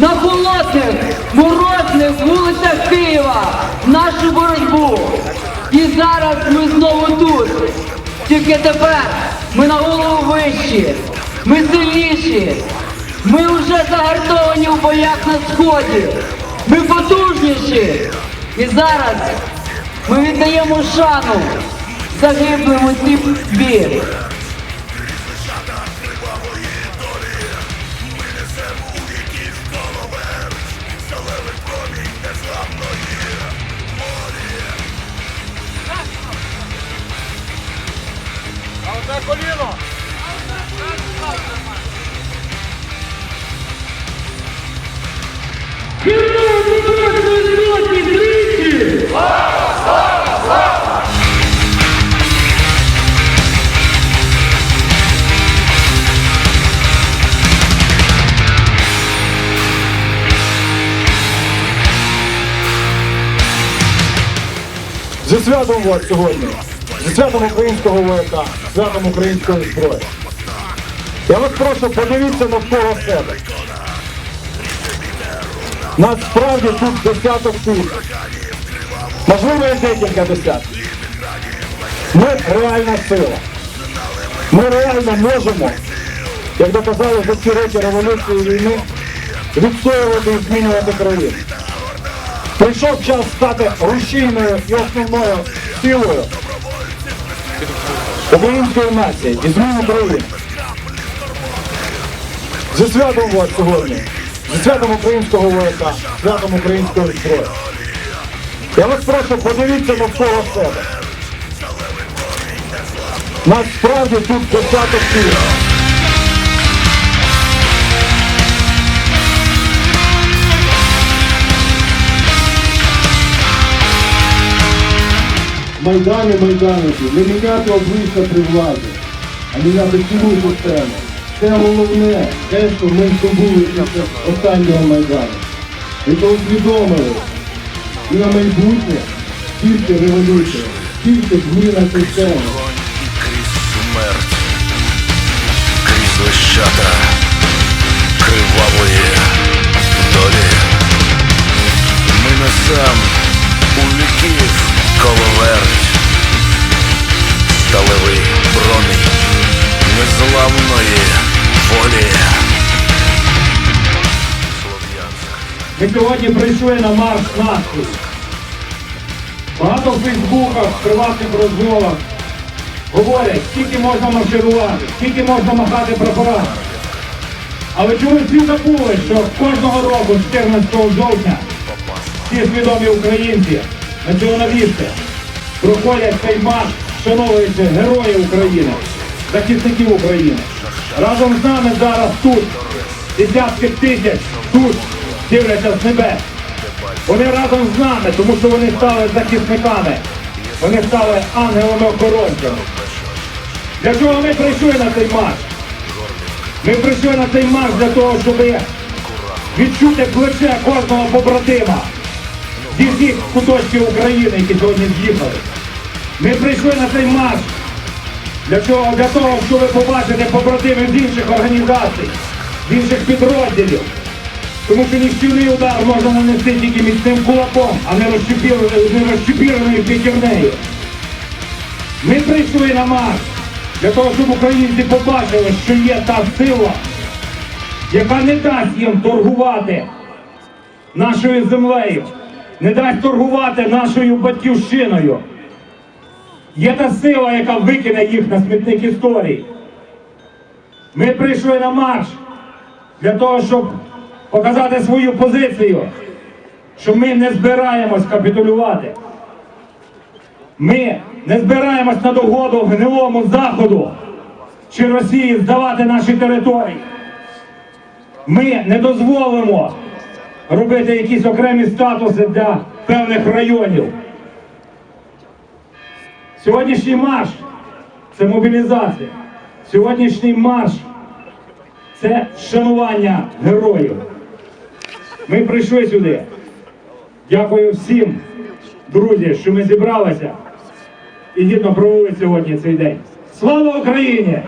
на холодних, морозних вулицях Києва нашу боротьбу. І зараз ми знову тут. Тільки тепер ми на голову вищі, ми сильніші. Ми вже загартовані у боях на сході. Ми потужніші. І зараз ми віддаємо шану загиблим у цій бій. Зі святом вас сьогодні, зі святом українського вояка, святом української зброї. Я вас прошу, подивіться навколо себе. Нас справді тут десяток тисяч. Можливо, і декілька десятків. Ми реальна сила. Ми реально можемо, як доказали за ці роки революції війни, відстоювати і змінювати країну. Прийшов час стати рушійною і основною силою української нації і зміни країни. Зі святом вас сьогодні, зі святом українського вояка, святом української зброї. Я вас прошу, подивіться навколо себе. Нас справді тут десяток сил. Майдани, майданики, не міняти обличчя при владі, а міняти цілу систему. Це головне, те, що ми здобули останнього майдану. І то усвідомили. І на майбутнє тільки революція, тільки зміна системи. Крізь лищата кривавої коловерть, сталевий броний незламної волі. Ми сьогодні прийшли на марш нації. Багато в фейсбуках, в приватних розмовах говорять, скільки можна марширувати, скільки можна махати прапорами. Але чомусь всі забули, що кожного року, 14 жовтня, всі свідомі українці, націоналісти, проходять цей марш, вшановуючи героїв України, захисників України. Разом з нами зараз тут десятки тисяч тут дивляться з небес. Вони разом з нами, тому що вони стали захисниками. Вони стали ангелами-охоронцями. Для чого ми прийшли на цей марш? Ми прийшли на цей марш для того, щоб відчути плече кожного побратима зі всіх куточків України, які сьогодні з'їхали. Ми прийшли на цей марш для чого? Для того, щоб побачити побратимів з інших організацій, з інших підрозділів. Тому що нищівний удар можна нанести тільки міцним кулаком, а не розчепіреною п'ятірнею. Ми прийшли на марш для того, щоб українці побачили, що є та сила, яка не дасть їм торгувати нашою землею, не дасть торгувати нашою батьківщиною. Є та сила, яка викине їх на смітник історії. Ми прийшли на марш для того, щоб показати свою позицію, що ми не збираємось капітулювати. Ми не збираємось на догоду гнилому заходу чи Росії здавати наші території. Ми не дозволимо робити якісь окремі статуси для певних районів. Сьогоднішній марш це мобілізація. Сьогоднішній марш це шанування героїв. Ми прийшли сюди. Дякую всім, друзі, що ми зібралися і гідно провели сьогодні цей день. Слава Україні!